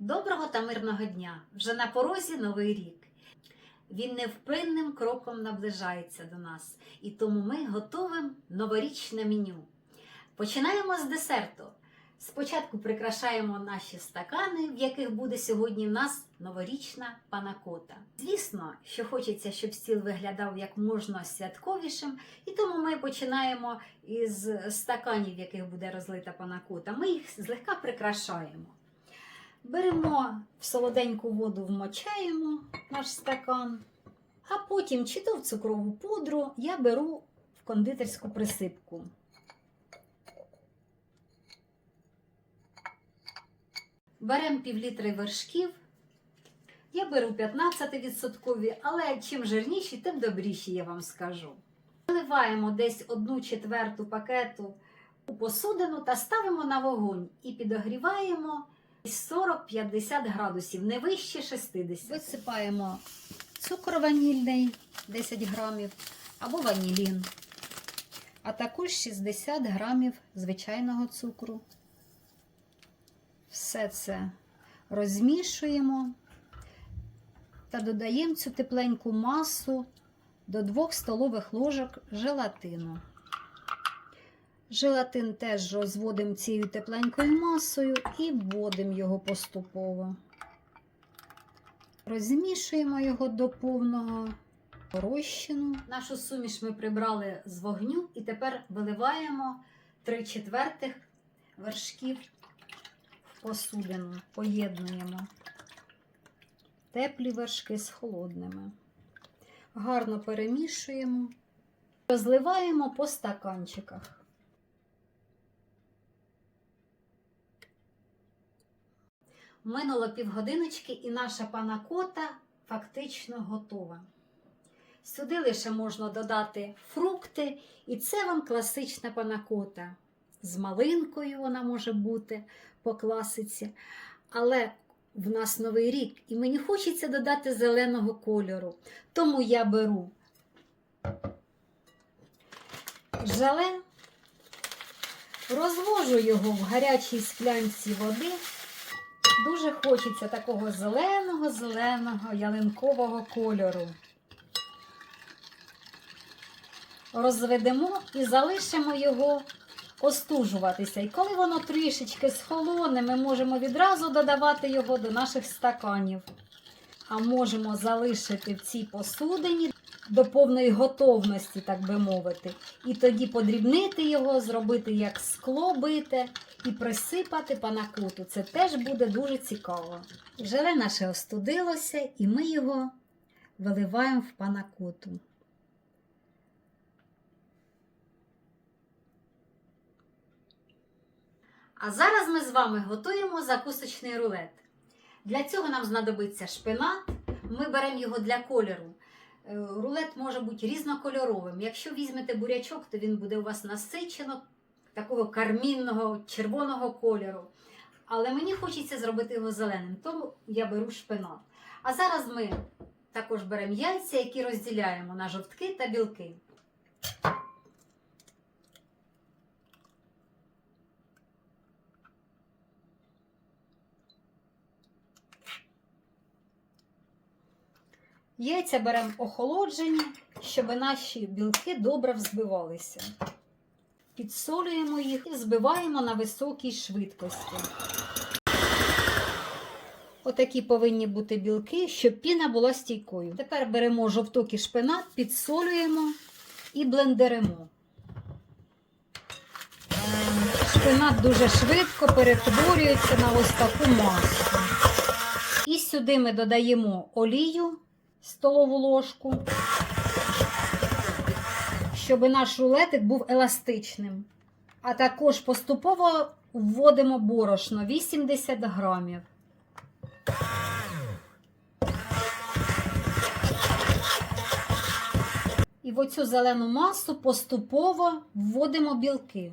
Доброго та мирного дня! Вже на порозі новий рік. Він невпинним кроком наближається до нас, і тому ми готуємо новорічне меню. Починаємо з десерту. Спочатку прикрашаємо наші стакани, в яких буде сьогодні в нас новорічна панакота. Звісно, що хочеться, щоб стіл виглядав як можна святковішим, і тому ми починаємо із стаканів, в яких буде розлита панакота. Ми їх злегка прикрашаємо. Беремо в солоденьку воду, вмочаємо наш стакан, а потім чи то в цукрову пудру я беру в кондитерську присипку. Беремо півлітри вершків. Я беру 15%, але чим жирніші, тим добріші, я вам скажу. Виливаємо десь одну четверту пакету у посудину та ставимо на вогонь і підогріваємо 40-50 градусів, не вище 60. Висипаємо цукор ванільний 10 грамів або ванілін, а також 60 грамів звичайного цукру. Все це розмішуємо та додаємо цю тепленьку масу до 2 столових ложок желатину. Желатин теж розводимо цією тепленькою масою і вводимо його поступово. Розмішуємо його до повного розчину. Нашу суміш ми прибрали з вогню і тепер виливаємо 3 четвертих вершків в посудину. Поєднуємо теплі вершки з холодними. Гарно перемішуємо, розливаємо по стаканчиках. Минуло півгодиночки і наша панакота фактично готова. Сюди лише можна додати фрукти, і це вам класична панакота. З малинкою вона може бути по класиці. Але в нас новий рік, і мені хочеться додати зеленого кольору. Тому я беру желе, розвожу його в гарячій склянці води. Дуже хочеться такого зеленого-зеленого ялинкового кольору. Розведемо і залишимо його остужуватися. І коли воно трішечки схолоне, ми можемо відразу додавати його до наших стаканів. А можемо залишити в цій посудині до повної готовності, так би мовити. І тоді подрібнити його, зробити як скло бите і присипати панакоту. Це теж буде дуже цікаво. Желе наше остудилося, і ми його виливаємо в панакоту. А зараз ми з вами готуємо закусочний рулет. Для цього нам знадобиться шпинат. Ми беремо його для кольору. Е, Рулет може бути різнокольоровим. Якщо візьмете бурячок, то він буде у вас насичено такого кармінного червоного кольору. Але мені хочеться зробити його зеленим, тому я беру шпинат. А зараз ми також беремо яйця, які розділяємо на жовтки та білки. Яйця беремо охолоджені, щоб наші білки добре взбивалися. Підсолюємо їх і збиваємо на високій швидкості. Отакі повинні бути білки, щоб піна була стійкою. Тепер беремо жовток і шпинат, підсолюємо і блендеримо. Шпинат дуже швидко перетворюється на ось таку масу. І сюди ми додаємо олію столову ложку, щоб наш рулетик був еластичним. А також поступово вводимо борошно 80 грамів. І в оцю зелену масу поступово вводимо білки.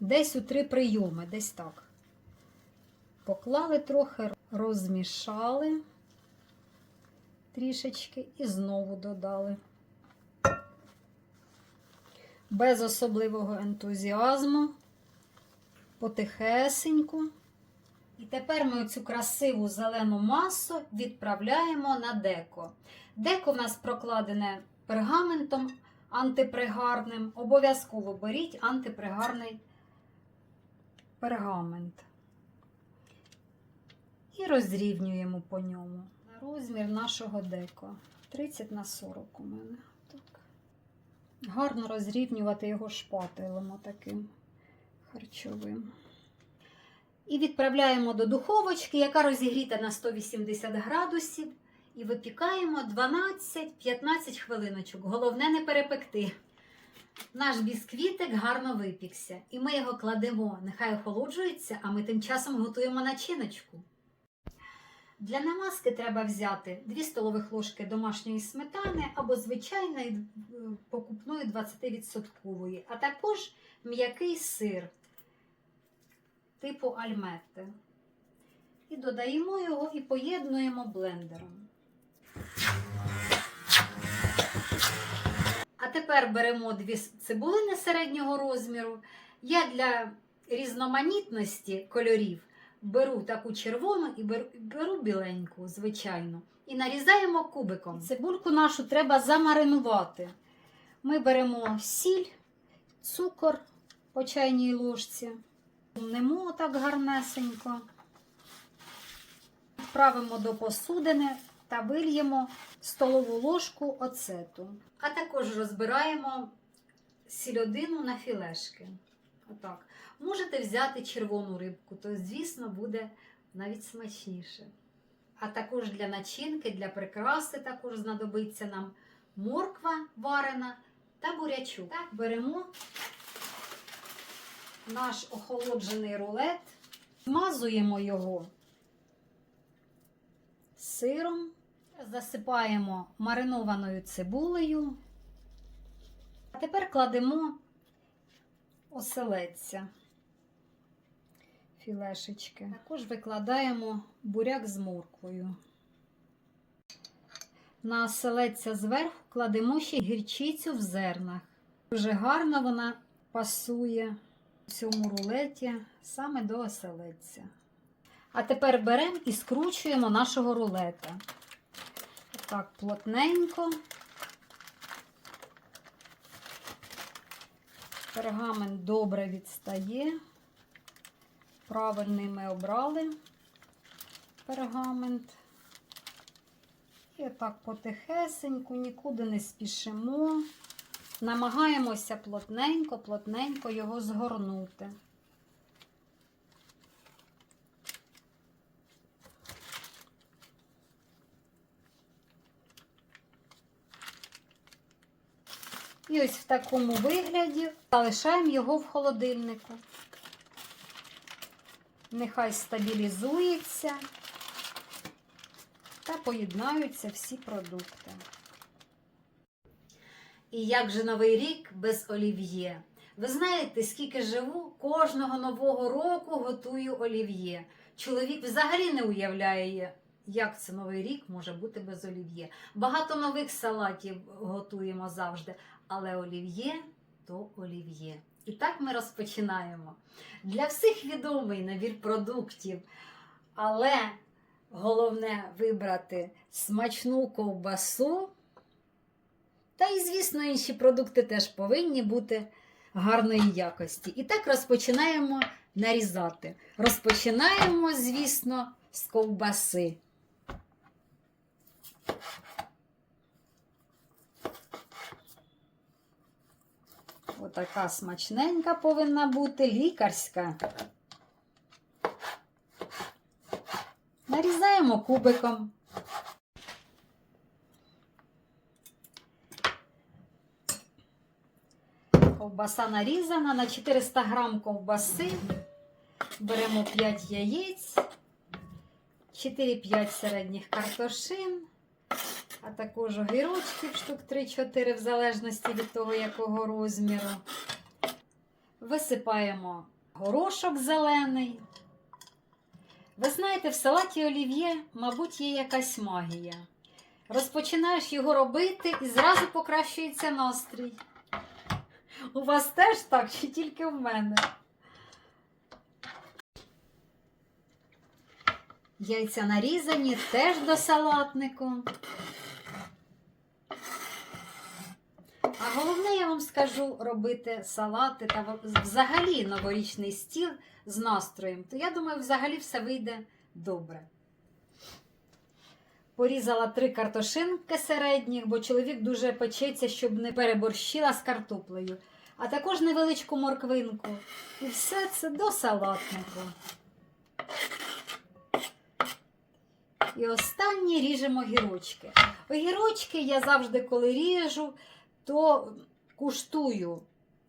Десь у три прийоми, десь так. Поклали трохи, розмішали трішечки і знову додали. Без особливого ентузіазму потихесеньку. І тепер ми цю красиву зелену масу відправляємо на деко. Деко в нас прокладене пергаментом антипригарним. Обов'язково беріть антипригарний пергамент. І розрівнюємо по ньому. Розмір нашого деко. 30 на 40 у мене. Так. Гарно розрівнювати його шпателем таким харчовим. І відправляємо до духовочки, яка розігріта на 180 градусів. І випікаємо 12-15 хвилиночок. Головне не перепекти. Наш бісквітик гарно випікся. І ми його кладемо, нехай охолоджується, а ми тим часом готуємо начиночку. Для намазки треба взяти 2 столових ложки домашньої сметани або звичайної е, покупної 20%, а також м'який сир типу альметте. І додаємо його і поєднуємо блендером. А тепер беремо дві цибулини середнього розміру. Я для різноманітності кольорів беру таку червону і беру, біленьку, звичайно, і нарізаємо кубиком. Цибульку нашу треба замаринувати. Ми беремо сіль, цукор по чайній ложці, мнемо так гарнесенько, вправимо до посудини та вильємо столову ложку оцету. А також розбираємо сільодину на філешки. Отак. Можете взяти червону рибку, то, звісно, буде навіть смачніше. А також для начинки, для прикраси також знадобиться нам морква варена та бурячок. Так, беремо наш охолоджений рулет, змазуємо його сиром, засипаємо маринованою цибулею. А тепер кладемо оселедця філешечки. Також викладаємо буряк з морквою. На оселедця зверху кладемо ще гірчицю в зернах. Дуже гарно вона пасує в цьому рулеті саме до оселедця. А тепер беремо і скручуємо нашого рулета. Так, плотненько. Пергамент добре відстає. Правильний ми обрали пергамент. І отак потихесеньку, нікуди не спішимо. Намагаємося плотненько, плотненько його згорнути. І ось в такому вигляді залишаємо його в холодильнику. Нехай стабілізується та поєднаються всі продукти. І як же новий рік без олів'є? Ви знаєте, скільки живу, кожного нового року готую олів'є. Чоловік взагалі не уявляє, як це новий рік може бути без олів'є. Багато нових салатів готуємо завжди, але олів'є то олів'є. І так ми розпочинаємо. Для всіх відомий набір продуктів, але головне вибрати смачну ковбасу. Та і, звісно, інші продукти теж повинні бути гарної якості. І так розпочинаємо нарізати. Розпочинаємо, звісно, з ковбаси. Отака смачненька повинна бути, лікарська. Нарізаємо кубиком. Ковбаса нарізана на 400 грам ковбаси. Беремо 5 яєць, 4-5 середніх картошин, а також огірочків штук 3-4, в залежності від того, якого розміру. Висипаємо горошок зелений. Ви знаєте, в салаті олів'є, мабуть, є якась магія. Розпочинаєш його робити і зразу покращується настрій. У вас теж так, чи тільки в мене? Яйця нарізані теж до салатнику. А головне, я вам скажу робити салати та взагалі новорічний стіл з настроєм. То я думаю, взагалі все вийде добре. Порізала три картошинки середніх, бо чоловік дуже печеться, щоб не переборщила з картоплею. А також невеличку морквинку. І все це до салатнику. І останнє ріжемо гірочки. Огірочки я завжди, коли ріжу, то куштую,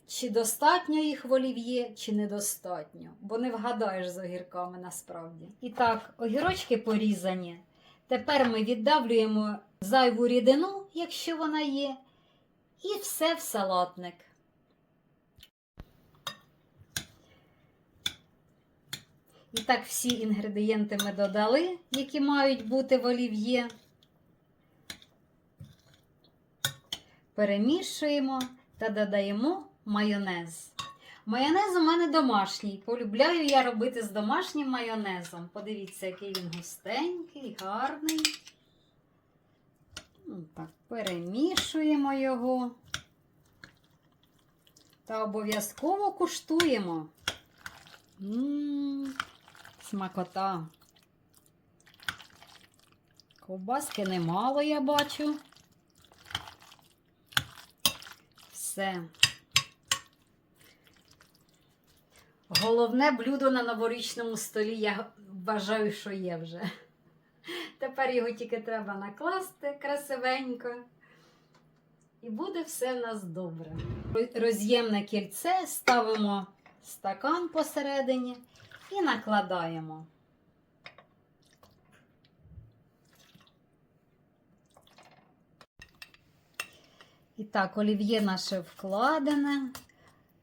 чи достатньо їх в олів'є, чи недостатньо, бо не вгадаєш з огірками насправді. І так, огірочки порізані. Тепер ми віддавлюємо зайву рідину, якщо вона є, і все в салатник. І так всі інгредієнти ми додали, які мають бути в олів'є. Перемішуємо та додаємо майонез. Майонез у мене домашній. Полюбляю я робити з домашнім майонезом. Подивіться, який він густенький, гарний. Ну, Так, перемішуємо його. Та обов'язково куштуємо. Ммм, смакота. Ковбаски немало, я бачу. Все. Головне блюдо на новорічному столі, я вважаю, що є вже. Тепер його тільки треба накласти красивенько. І буде все в нас добре. Роз'ємне кільце ставимо стакан посередині і накладаємо. І так, олів'є наше вкладене.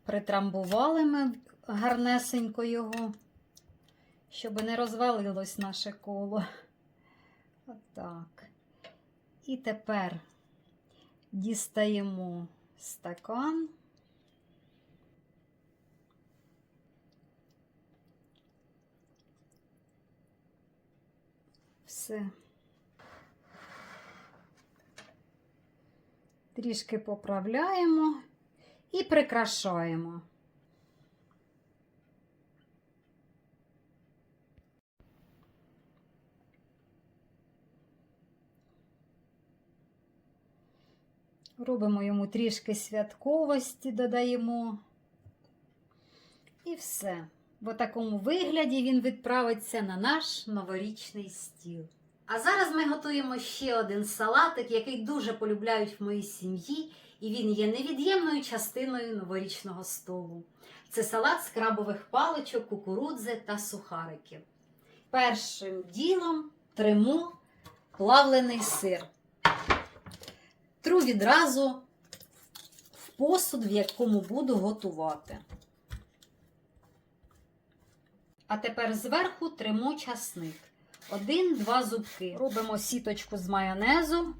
Притрамбували ми гарнесенько його, щоб не розвалилось наше коло. Отак. І тепер дістаємо стакан. Все. Трішки поправляємо і прикрашаємо. Робимо йому трішки святковості, додаємо. І все. В такому вигляді він відправиться на наш новорічний стіл. А зараз ми готуємо ще один салатик, який дуже полюбляють в моїй сім'ї, і він є невід'ємною частиною новорічного столу. Це салат з крабових паличок, кукурудзи та сухариків. Першим ділом тримо плавлений сир. Тру відразу в посуд, в якому буду готувати. А тепер зверху тримо часник. Один-два зубки. Робимо сіточку з майонезу.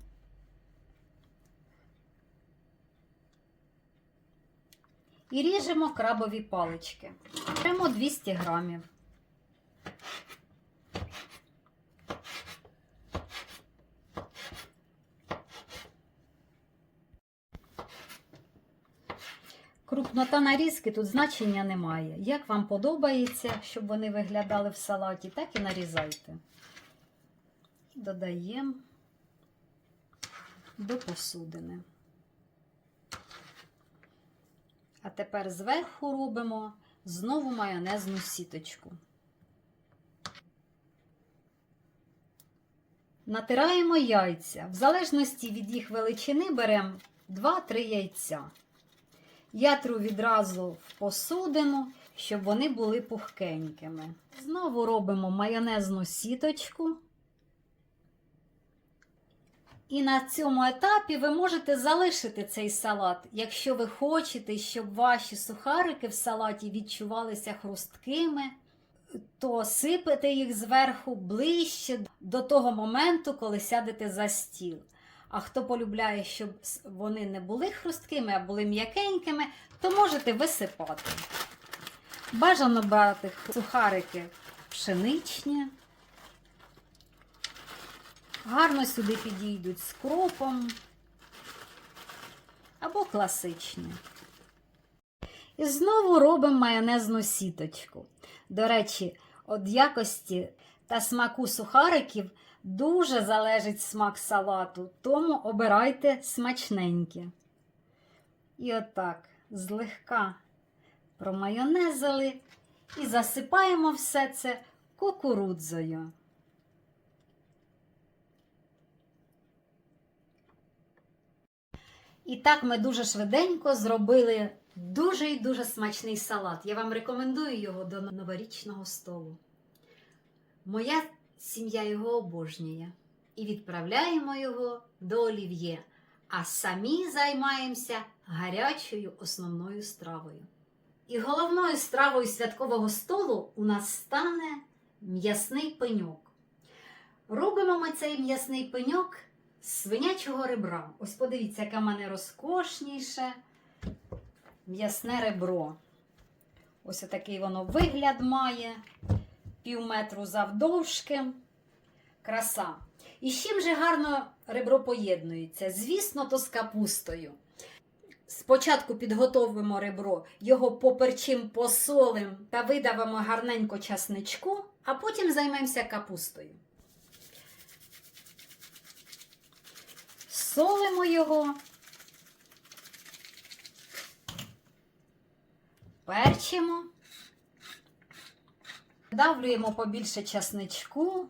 І ріжемо крабові палички. Беремо 200 грамів. Крупнота нарізки тут значення немає. Як вам подобається, щоб вони виглядали в салаті, так і нарізайте. Додаємо до посудини. А тепер зверху робимо знову майонезну сіточку. Натираємо яйця. В залежності від їх величини беремо 2-3 яйця. Я тру відразу в посудину, щоб вони були пухкенькими. Знову робимо майонезну сіточку. І на цьому етапі ви можете залишити цей салат, якщо ви хочете, щоб ваші сухарики в салаті відчувалися хрусткими, то сипете їх зверху ближче до того моменту, коли сядете за стіл. А хто полюбляє, щоб вони не були хрусткими, а були м'якенькими, то можете висипати. Бажано брати сухарики пшеничні. Гарно сюди підійдуть з кропом або класичні. І знову робимо майонезну сіточку. До речі, від якості та смаку сухариків дуже залежить смак салату, тому обирайте смачненькі. І отак злегка промайонезили і засипаємо все це кукурудзою. І так ми дуже швиденько зробили дуже і дуже смачний салат. Я вам рекомендую його до новорічного столу. Моя сім'я його обожнює і відправляємо його до олів'є, а самі займаємося гарячою основною стравою. І головною стравою святкового столу у нас стане м'ясний пеньок. Робимо ми цей м'ясний пеньок з свинячого ребра. Ось подивіться, яке в мене розкошніше м'ясне ребро. Ось такий воно вигляд має, пів метру завдовжки. Краса. І з чим же гарно ребро поєднується? Звісно, то з капустою. Спочатку підготовимо ребро, його поперчим посолим та видавимо гарненько часничку, а потім займемося капустою. Солимо його, перчимо, давлюємо побільше часничку.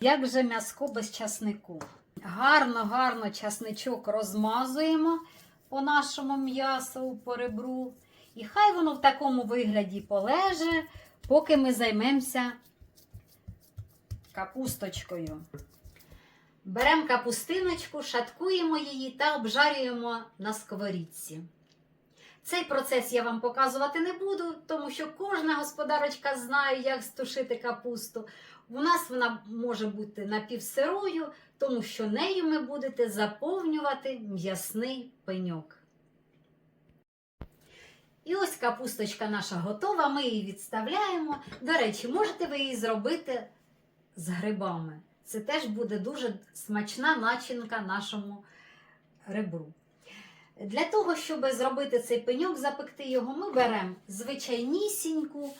Як же м'яско без часнику? Гарно, гарно часничок розмазуємо по нашому м'ясу, по ребру. І хай воно в такому вигляді полеже, поки ми займемося капусточкою. Беремо капустиночку, шаткуємо її та обжарюємо на сковорідці. Цей процес я вам показувати не буду, тому що кожна господарочка знає, як стушити капусту. У нас вона може бути напівсирою, тому що нею ми будете заповнювати м'ясний пеньок. І ось капусточка наша готова, ми її відставляємо. До речі, можете ви її зробити з грибами. Це теж буде дуже смачна начинка нашому ребру. Для того, щоб зробити цей пеньок, запекти його, ми беремо звичайнісіньку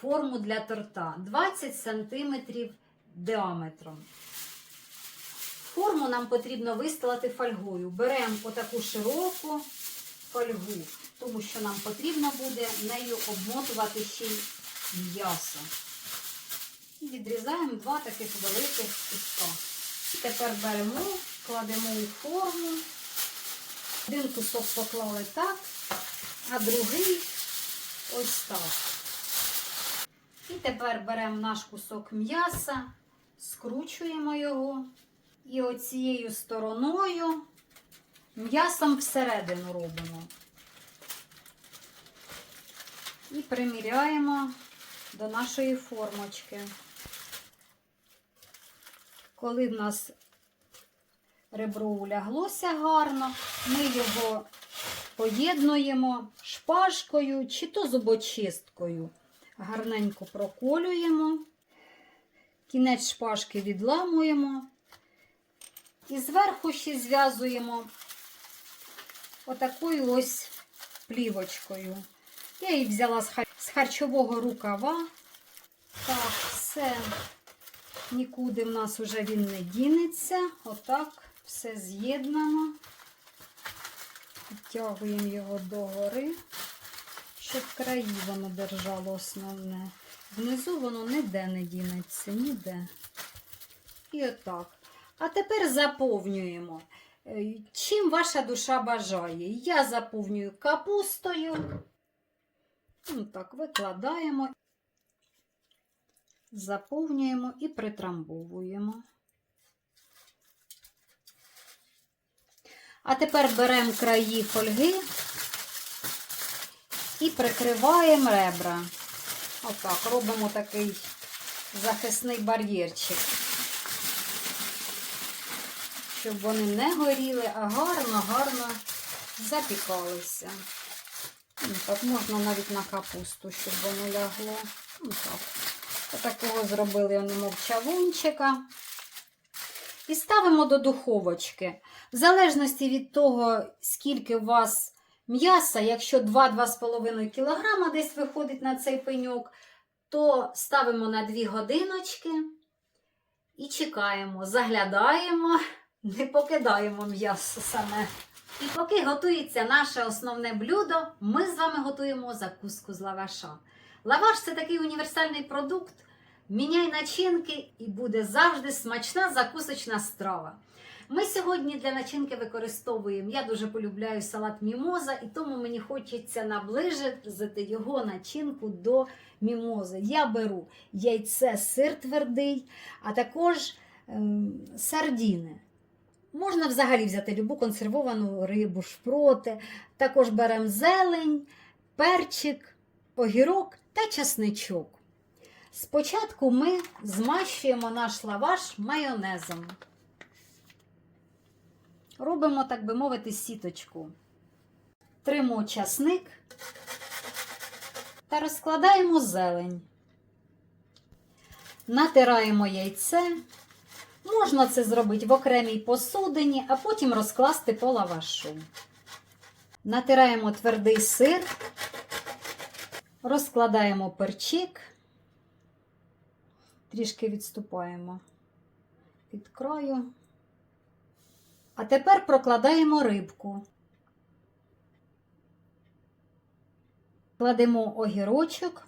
форму для торта 20 см діаметром. Форму нам потрібно вистилати фольгою. Беремо отаку широку фольгу, тому що нам потрібно буде нею обмотувати ще й м'ясо. І відрізаємо два таких великих куска. Тепер беремо, кладемо у форму. Один кусок поклали так, а другий ось так. І тепер беремо наш кусок м'яса, скручуємо його і оцією стороною м'ясом всередину робимо. І приміряємо до нашої формочки. Коли в нас ребро уляглося гарно, ми його поєднуємо шпажкою чи то зубочисткою. Гарненько проколюємо, кінець шпажки відламуємо і зверху ще зв'язуємо отакою ось плівочкою. Я її взяла з харчового рукава. Так, все. Нікуди в нас уже він не дінеться. Отак все з'єднано. Підтягуємо його догори, щоб краї воно держало основне. Внизу воно ніде не дінеться, ніде. І отак. А тепер заповнюємо. Е, Чим ваша душа бажає? Я заповнюю капустою. Ну так, викладаємо, заповнюємо і притрамбовуємо. А тепер беремо краї фольги і прикриваємо ребра. Отак, робимо такий захисний бар'єрчик, щоб вони не горіли, а гарно-гарно запікалися. Ну, Так, можна навіть на капусту, щоб воно лягло. Ну, так. Отакого зробили мовчавунчика. І ставимо до духовочки. В залежності від того, скільки у вас м'яса, якщо 2-2,5 кг десь виходить на цей пеньок, то ставимо на 2 годиночки і чекаємо, заглядаємо, не покидаємо м'ясо саме. І поки готується наше основне блюдо, ми з вами готуємо закуску з лаваша. Лаваш це такий універсальний продукт. Міняй начинки і буде завжди смачна закусочна страва. Ми сьогодні для начинки використовуємо. Я дуже полюбляю салат мімоза, і тому мені хочеться наближити його начинку до мімози. Я беру яйце, сир твердий, а також ем, сардіни. Можна взагалі взяти любу консервовану рибу, шпроти. Також беремо зелень, перчик, огірок та часничок. Спочатку ми змащуємо наш лаваш майонезом. Робимо, так би мовити, сіточку. Тримо часник та розкладаємо зелень. Натираємо яйце. Можна це зробити в окремій посудині, а потім розкласти по лавашу. Натираємо твердий сир, розкладаємо перчик, трішки відступаємо від краю. А тепер прокладаємо рибку. Кладемо огірочок.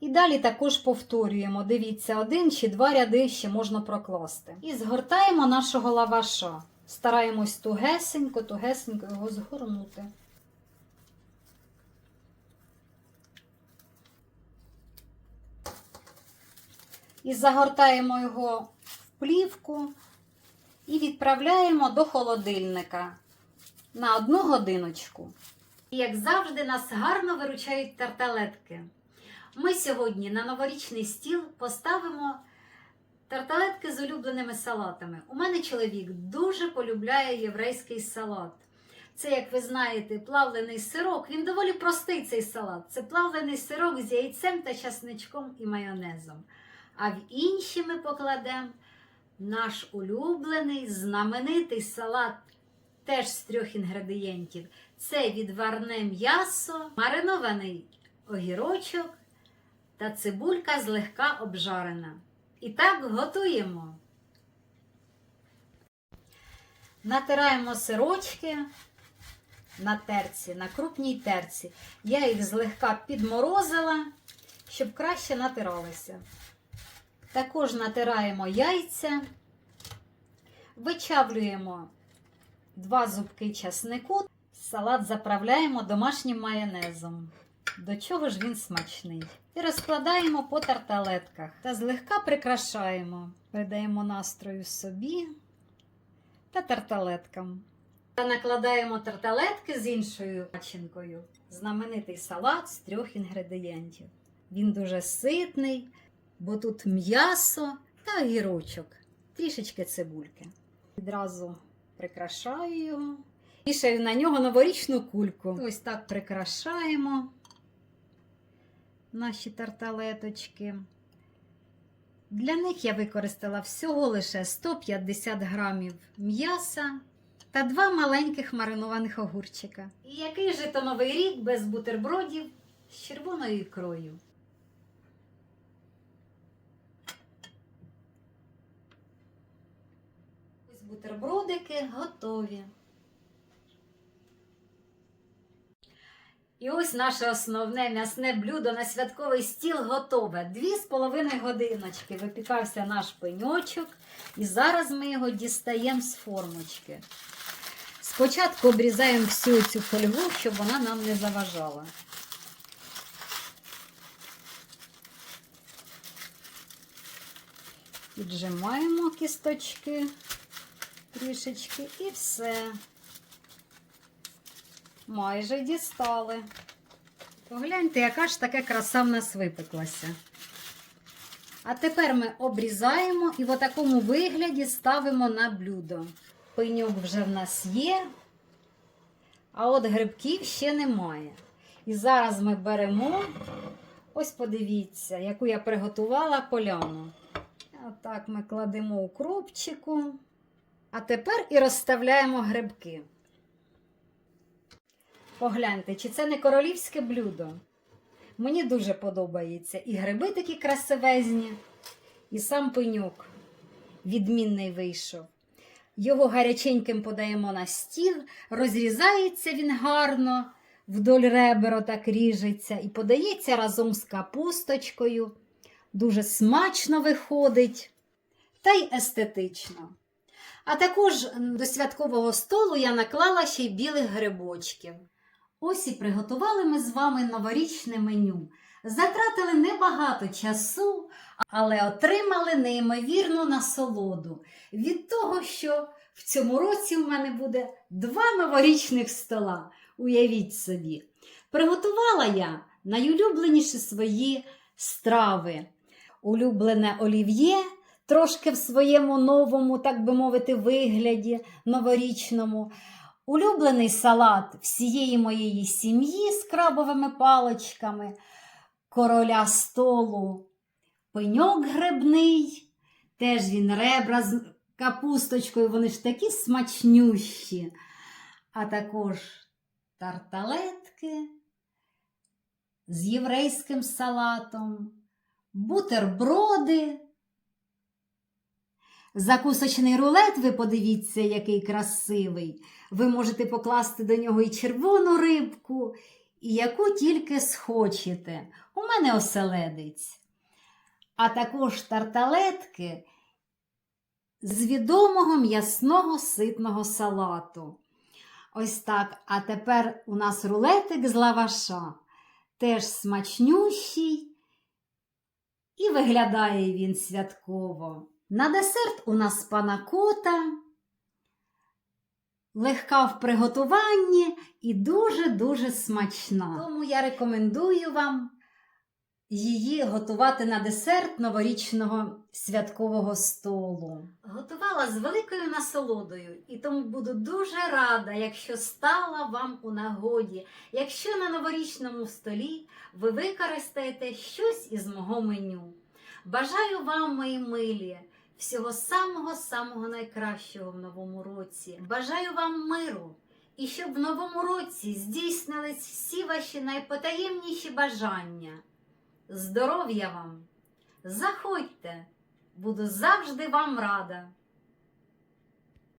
І далі також повторюємо. Дивіться, один чи два ряди ще можна прокласти. І згортаємо нашого лаваша. Стараємось тугесенько, тугесенько його згорнути. І загортаємо його в плівку і відправляємо до холодильника на одну годиночку. І як завжди, нас гарно виручають тарталетки. Ми сьогодні на новорічний стіл поставимо тарталетки з улюбленими салатами. У мене чоловік дуже полюбляє єврейський салат. Це, як ви знаєте, плавлений сирок. Він доволі простий цей салат. Це плавлений сирок з яйцем та часничком і майонезом. А в інші ми покладемо наш улюблений знаменитий салат теж з трьох інгредієнтів. Це відварне м'ясо, маринований огірочок та цибулька злегка обжарена. І так готуємо. Натираємо сирочки на терці, на крупній терці. Я їх злегка підморозила, щоб краще натиралися. Також натираємо яйця, вичавлюємо два зубки часнику, салат заправляємо домашнім майонезом. До чого ж він смачний. І розкладаємо по тарталетках та злегка прикрашаємо, придаємо настрою собі та тарталеткам. Та накладаємо тарталетки з іншою начинкою. Знаменитий салат з трьох інгредієнтів. Він дуже ситний, бо тут м'ясо та огірочок, трішечки цибульки. Відразу прикрашаю його. Вішаю на нього новорічну кульку. Ось так прикрашаємо наші тарталеточки. Для них я використала всього лише 150 грамів м'яса та два маленьких маринованих огурчика. І який же то новий рік без бутербродів з червоною ікрою? Ось бутербродики готові. І ось наше основне м'ясне блюдо на святковий стіл готове. Дві з половиною годиночки випікався наш пеньочок, і зараз ми його дістаємо з формочки. Спочатку обрізаємо всю цю фольгу, щоб вона нам не заважала. Піджимаємо кісточки трішечки і все. Майже дістали. Погляньте, яка ж таке краса в нас випеклася. А тепер ми обрізаємо і в такому вигляді ставимо на блюдо. Пеньок вже в нас є, а от грибків ще немає. І зараз ми беремо Ось подивіться, яку я приготувала поляну. Отак ми кладемо у кропчику. А тепер і розставляємо грибки. Погляньте, чи це не королівське блюдо. Мені дуже подобається. І гриби такі красивезні, і сам пеньок відмінний вийшов. Його гаряченьким подаємо на стіл, розрізається він гарно, вдоль ребер так ріжеться і подається разом з капусточкою. Дуже смачно виходить та й естетично. А також до святкового столу я наклала ще й білих грибочків. Ось і приготували ми з вами новорічне меню. Затратили небагато часу, але отримали неймовірну насолоду від того, що в цьому році у мене буде два новорічних стола. Уявіть собі. Приготувала я найулюбленіші свої страви. Улюблене олів'є, трошки в своєму новому, так би мовити, вигляді новорічному. Улюблений салат всієї моєї сім'ї з крабовими паличками, короля столу, пеньок грибний, теж він ребра з капусточкою, вони ж такі смачнющі, а також тарталетки з єврейським салатом, бутерброди. Закусочний рулет, ви подивіться, який красивий. Ви можете покласти до нього і червону рибку, і яку тільки схочете. У мене оселедець. А також тарталетки з відомого м'ясного ситного салату. Ось так. А тепер у нас рулетик з лаваша. Теж смачнющий. І виглядає він святково. На десерт у нас панакота, легка в приготуванні і дуже-дуже смачна. Тому я рекомендую вам її готувати на десерт новорічного святкового столу. Готувала з великою насолодою, і тому буду дуже рада, якщо стала вам у нагоді, якщо на новорічному столі ви використаєте щось із мого меню. Бажаю вам, мої милі, всього самого-самого найкращого в новому році. Бажаю вам миру і щоб в новому році здійснились всі ваші найпотаємніші бажання. Здоров'я вам! Заходьте, буду завжди вам рада.